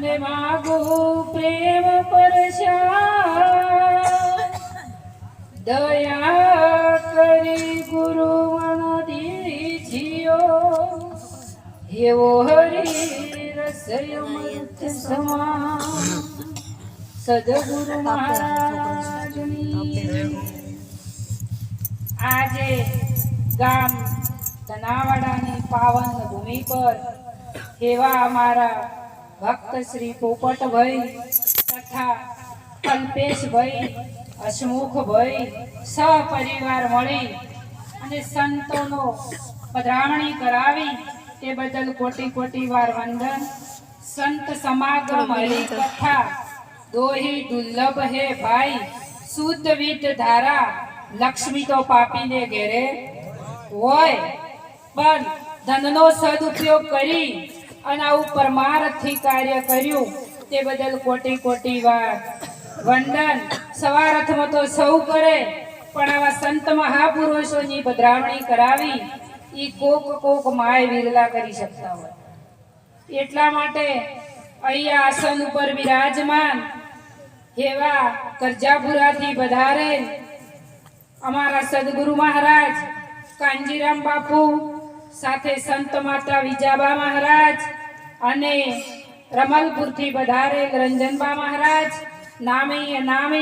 અને માગો પ્રેમ પરશા દયા કરી ગુરુ મન દીઠિયો એવો હરી રસય મૃત સમા સદગુરુ મહારાજની. આજે ગામ તનાવાડાની પાવન ભૂમિ પર એવા અમારા ભક્ત શ્રી પોપટભાઈ તથા કલ્પેશભાઈ હસમુખભાઈ સહપરિવાર મળી અને સંતોનો પધરામણી કરાવી તે બદલ કોટી કોટી વાર વંદન. સંત સમાગમ હરી કથા. દોહી દુર્લભ હે ભાઈ શુદ્ધ વિત ધારા. લક્ષ્મી તો પાપીને ઘેરે હોય પણ ધનનો સદુપયોગ કરી અને આવું પરમાર્થથી કાર્ય કર્યું. તે બદલ કોટી કોટી વાર. વંદન. સવારથમાં તો સૌ કરે, પણ આવા સંત મહાપુરુષોની પધરાવણી કરાવી એ કોક કોક માય વિરલા કરી શકતા હોય. એટલા માટે અહીંયા આસન ઉપર બિરાજમાન એવા કરજાપુરાથી વધારે અમારા સદગુરુ મહારાજ કાંજીરામ બાપુ સાથે સંત માતા વિજાબા મહારાજ અને રમલપુરથી વધારેલ રંજનબા મહારાજ, નામી નામે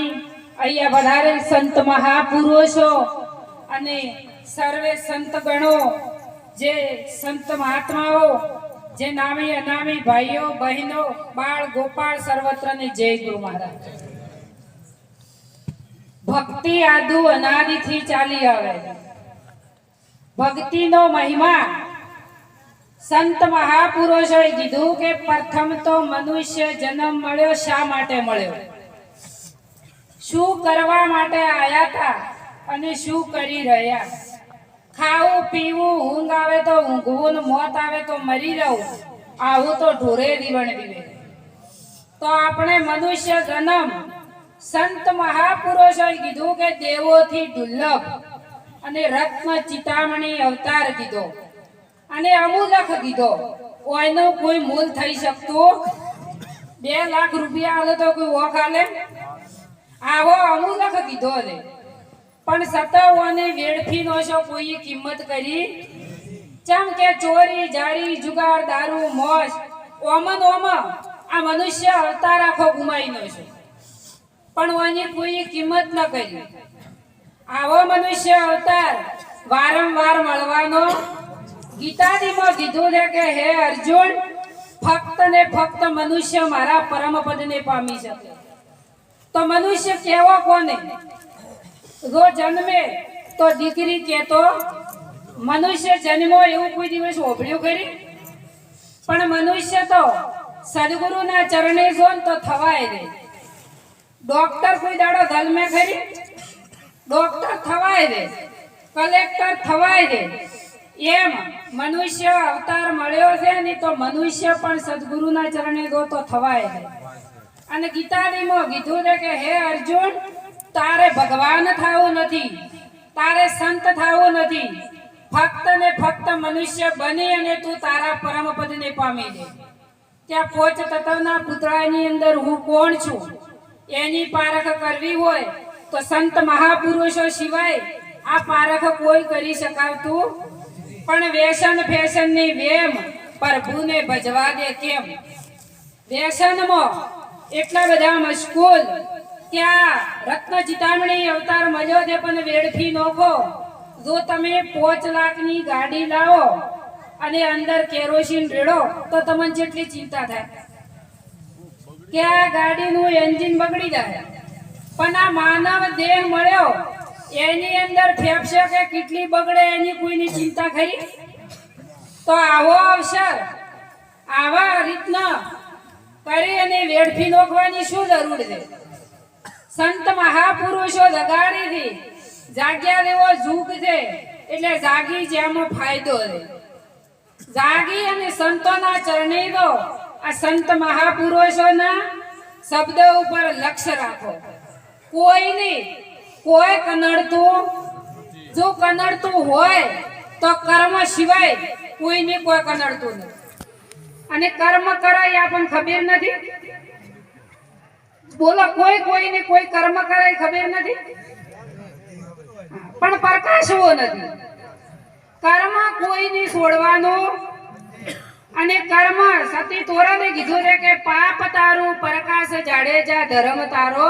અહીંયા વધારેલ સંત મહાપુરુષો અને સર્વે સંત ગણો જે સંત મહાત્માઓ, જે નામી અનામી ભાઈઓ, બહેનો, બાળ, ગોપાળ સર્વત્રને જય ગુરુ મહારાજ. ભક્તિ આદુ અનાદિથી ચાલી આવે. ભક્તિનો મહિમા. સંત મહાપુરુષોએ કીધું કે પ્રથમ તો મનુષ્ય જન્મ મળ્યો શા માટે મળ્યો? શું કરવા માટે આયા હતા અને શું કરી રહ્યા? ખાવું, પીવું, ઊંઘ આવે તો ઊંઘવું મોત આવે તો મરી રહું આવું તો ઢોરે દીવણ દીવે તો આપણે મનુષ્ય જન્મ. સંત મહાપુરુષોએ કીધું કે દેવોથી દુર્લભ. અને રત્ન ચિતામણી અવતાર કીધો અને અમૂલક કીધો કોઈનો કોઈ મૂલ થઈ શકતું? બે લાખ રૂપિયા આલે તો કોઈ ઓખ આલે? આવો અમૂલક કીધો રે પણ સતાઓને વેડફી નો છો કોઈ કિંમત કરી? ચમ કે ચોરી જારી જુગાર, દારૂ, મોજ, ઓમન, ઓમ, આ મનુષ્ય અવતાર આખો ગુમાઈ નો છે. પણ ઓની કોઈ કિંમત ન કરી. આવો મનુષ્ય અવતાર, વારંવાર મળવાનો. ગીતાજીમાં કીધું છે કે, હે અર્જુન, ફક્ત ને ફક્ત મનુષ્ય મારા પરમ પદને પામી શકે. તો મનુષ્ય કેવો કોને? જો જન્મે, તો દીકરી કેતો, મનુષ્ય જન્મો એવું કોઈ દિવસ ઓભળ્યું કરી પણ મનુષ્ય તો સદગુરુના ચરણે જો તો થવાય નહીં. ડોક્ટર કોઈ દાડો ધલમે ખરી? ડોક્ટર થવાય રે કલેક્ટર થવાય રે એમ મનુષ્ય અવતાર મળ્યો છે ને તો મનુષ્ય પણ સદગુરુના ચરણે દો તો થવાય રે અને ગીતાજીમાં કીધું છે કે, હે અર્જુન, તારે ભગવાન થવું નથી, તારે સંત થવું નથી. ફક્ત ને ફક્ત મનુષ્ય બની અને તું તારા પરમપદને પામી દે ત્યાં પોચ તત્વના પુતળાની અંદર હું કોણ છું? એની પારખ કરવી હોય તો સંત મહાપુરુષો સિવાય આ પારખ કોઈ કરી શકાવતું પણ વ્યસન ફેશનની વેમ પ્રભુને ભજવા દે કેમ? વ્યસનમાં એટલા બધા મશગુલ ત્યાં રત્ન ચિતામણી અવતાર મળ્યો છે, પણ વેડફી નોખો. જો તમે પોચ લાખની ગાડી લાવો અને અંદર કેરોસીન રેડો, તો તમને જેટલી ચિંતા થાય. કે આ ગાડીનું એન્જિન બગડી જાય. પણ આ માનવ દેહ મળ્યો. એની અંદર ફેફસે કે કેટલી બગડે એની કોઈની ચિંતા ખરી? તો આવો અવસર. આવા રીતના કરી અને વેડફી નોખવાની શું જરૂર છે? સંત મહાપુરુષો જગાડીથી જાગ્યા દેવો જુગ છે. એટલે જાગી જેમાં ફાયદો છે. જાગી અને સંતોના ચરણે દો આ સંત મહાપુરુષોના શબ્દ ઉપર લક્ષ્ય રાખો. કોઈ નહીં. કોઈ કનડતું, જો કનડતું હોય તો કર્મ સિવાય કોઈને કોઈ કનડતું નથી અને કર્મ કરાય આ પણ ખબર નથી? બોલો, કોઈ કોઈને કોઈ કર્મ કરાય ખબર નથી? પણ પ્રકાશવો નથી. કર્મ કોઈની છોડવાનું અને કર્મ સતી તોરણે કીધું છે કે પાપ તારું પ્રકાશ જાડેજા ધર્મ તારો.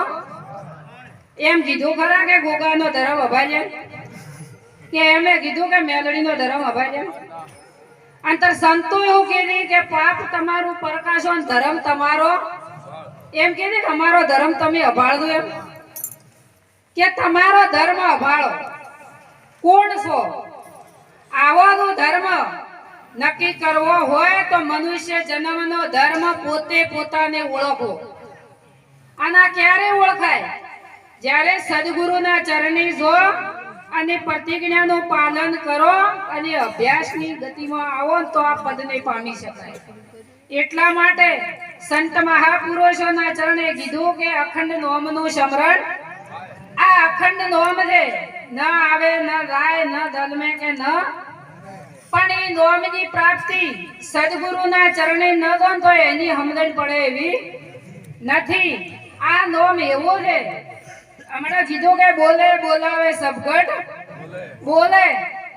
એમ કીધું ખરા કે ગોગાનો ધર્મ અભાજન? કે એમે કીધું કે મેલડીનો ધર્મ અભાજન? અંતર સંતો એવું કીધી કે પાપ તમારું પ્રકાશો ધર્મ તમારો? એમ કે અમારો ધર્મ તમે અભાળો એમ? કે તમારો ધર્મ અભાળો. કોણ છો? આવાનો ધર્મ. નક્કી કરવો હોય તો મનુષ્ય જન્મનો ધર્મ પોતે પોતાને ઓળખો. આના ક્યારે ઓળખાય? જ્યારે સદગુરુના ચરણી જો અને પ્રતિજ્ઞાનું પાલન કરો અને અભ્યાસની ગતિમાં આવો તો આ પદને પામી શકાય. એટલા માટે સંત મહાપુરુષોના ચરણે કીધું કે અખંડ નોમનું સમરણ, આ અખંડ નોમ છે. ન આવે, ન રાય ન દલમે કે ન. પણ એ નોમની પ્રાપ્તિ સદગુરુના ચરણે ન દો તો એની સમજણ પડે એવી નથી. આ નોમ એવો છે હમણાં કીધું કે બોલે બોલાવે સબગટ બોલે.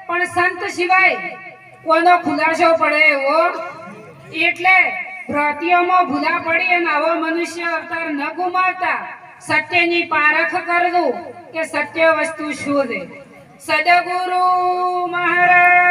પણ સંત સિવાય કોઈનો ખુલાસો પડે એવો? એટલે વ્રતિઓમાં ભૂલા પડી અને આવો મનુષ્ય અવતાર ન ગુમાવતા સત્યની પારખ કરવું કે સત્ય વસ્તુ શું છે? સદગુરુ મહારાજ